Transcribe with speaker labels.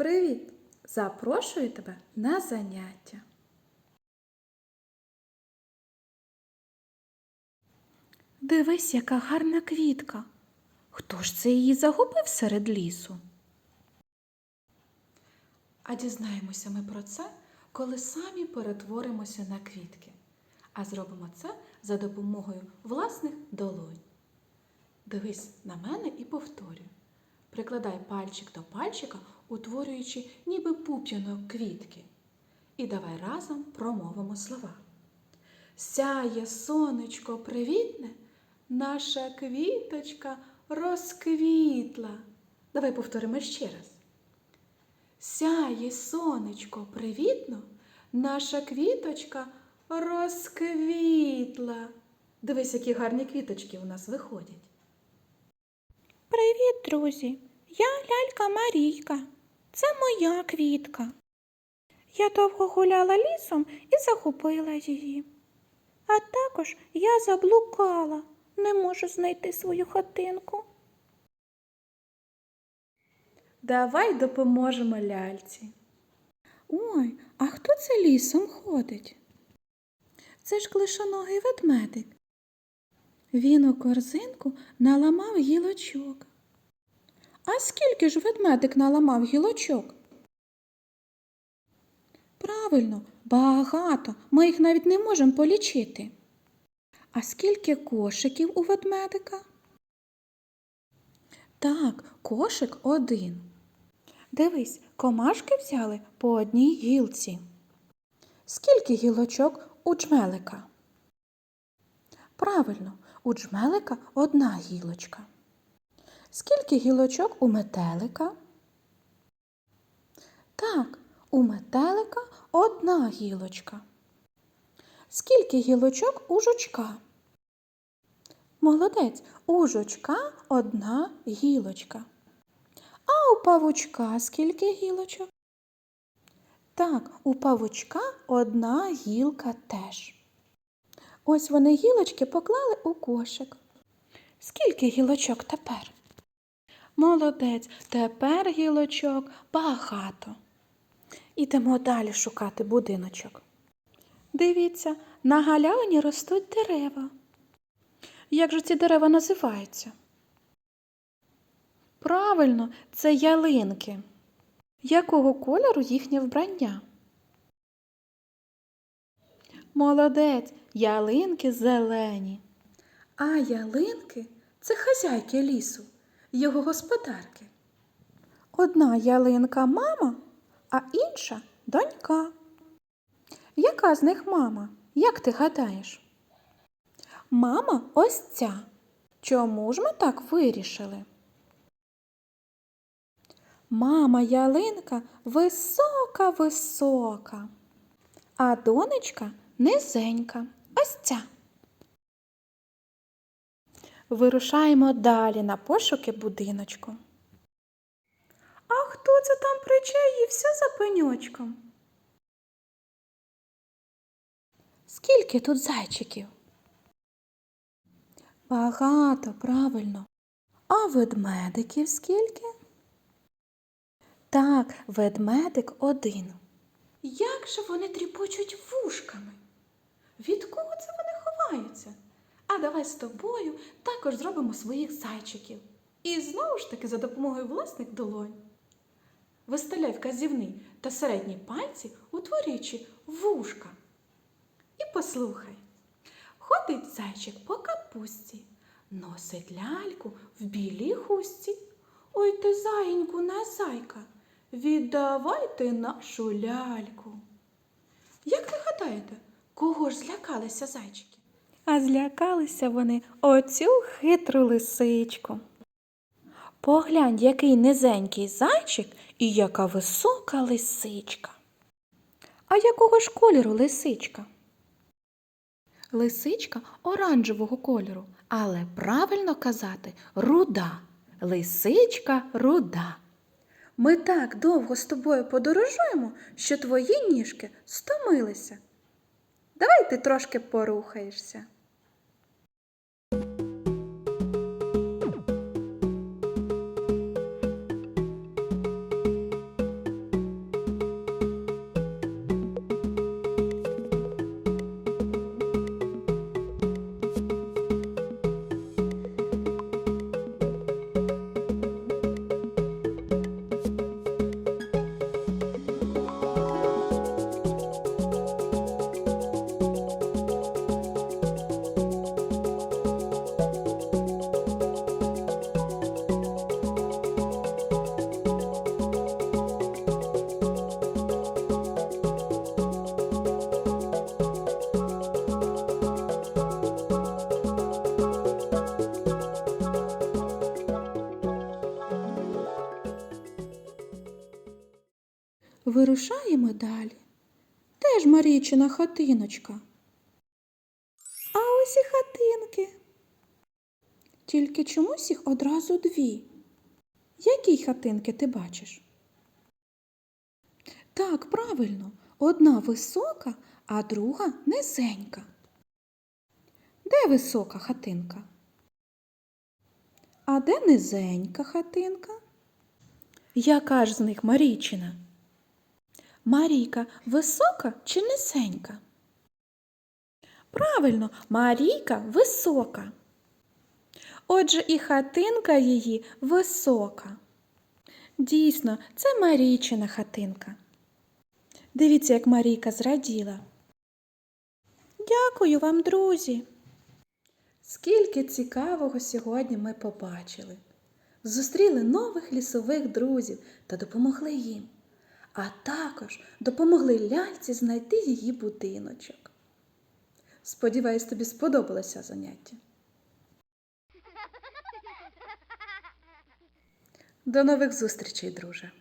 Speaker 1: Привіт! Запрошую тебе на заняття. Дивись, яка гарна квітка. Хто ж це її загубив серед лісу? А дізнаємося ми про це, коли самі перетворимося на квітки. А зробимо це за допомогою власних долонь. Дивись на мене і повторюй. Прикладай пальчик до пальчика, утворюючи ніби пуп'янок квітки. І давай разом промовимо слова. Сяє сонечко привітне, наша квіточка розквітла. Давай повторимо ще раз. Сяє сонечко привітно, наша квіточка розквітла. Дивись, які гарні квіточки у нас виходять.
Speaker 2: Привіт, друзі! Я лялька Марійка. Це моя квітка. Я довго гуляла лісом і загубила її. А також я заблукала, не можу знайти свою хатинку.
Speaker 1: Давай допоможемо ляльці. Ой, а хто це лісом ходить? Це ж клишоногий ведмедик. Він у корзинку наламав гілочок. А скільки ж ведмедик наламав гілочок? Правильно, багато. Ми їх навіть не можемо полічити. А скільки кошиків у ведмедика? Так, кошик один. Дивись, комашки взяли по одній гілці. Скільки гілочок у джмелика? Правильно, у джмелика одна гілочка. Скільки гілочок у метелика? Так, у метелика одна гілочка. Скільки гілочок у жучка? Молодець, у жучка одна гілочка. А у павучка скільки гілочок? Так, у павучка одна гілка теж. Ось вони гілочки поклали у кошик. Скільки гілочок тепер? Молодець, тепер гілочок багато. Ідемо далі шукати будиночок. Дивіться, на галявині ростуть дерева. Як же ці дерева називаються? Правильно, це ялинки. Якого кольору їхнє вбрання? Молодець, ялинки зелені. А ялинки це хазяйки лісу, його господарки. Одна ялинка мама, а інша донька. Яка з них мама? Як ти гадаєш? Мама ось ця. Чому ж ми так вирішили? Мама ялинка висока висока, а донечка низенька. Ось ця. Вирушаємо далі на пошуки будиночку. А хто це там причаївся за пеньочком? Скільки тут зайчиків? Багато, правильно. А ведмедиків скільки? Так, ведмедик один. Як же вони тріпочуть вушками? Від кого це вони ховаються? А давай з тобою також зробимо своїх зайчиків. І знову ж таки за допомогою власних долонь. Виставляй вказівний та середні пальці, утворюючи вушка. І послухай. Ходить зайчик по капусті, носить ляльку в білій хустці. Ой ти, заїньку, на зайка, віддавайте нашу ляльку. Як ви гадаєте, кого ж злякалися зайчики? А злякалися вони оцю хитру лисичку. Поглянь, який низенький зайчик і яка висока лисичка. А якого ж кольору лисичка? Лисичка оранжевого кольору, але правильно казати руда. Лисичка руда. Ми так довго з тобою подорожуємо, що твої ніжки стомилися. Давай ти трошки порухаєшся.
Speaker 2: Вирушаємо далі. Де ж Марійчина хатиночка? А ось і хатинки. Тільки чомусь їх одразу дві. Які хатинки ти бачиш? Так, правильно, одна висока, а друга низенька. Де висока хатинка? А де низенька хатинка? Яка ж з них Марійчина? Марійка висока чи низенька? Правильно, Марійка висока. Отже, і хатинка її висока. Дійсно, це Марійчина хатинка. Дивіться, як Марійка зраділа. Дякую вам, друзі. Скільки цікавого сьогодні ми побачили. Зустріли нових лісових друзів та допомогли їм, а також допомогли ляльці знайти її будиночок. Сподіваюсь, тобі сподобалося заняття. До нових зустрічей, друже!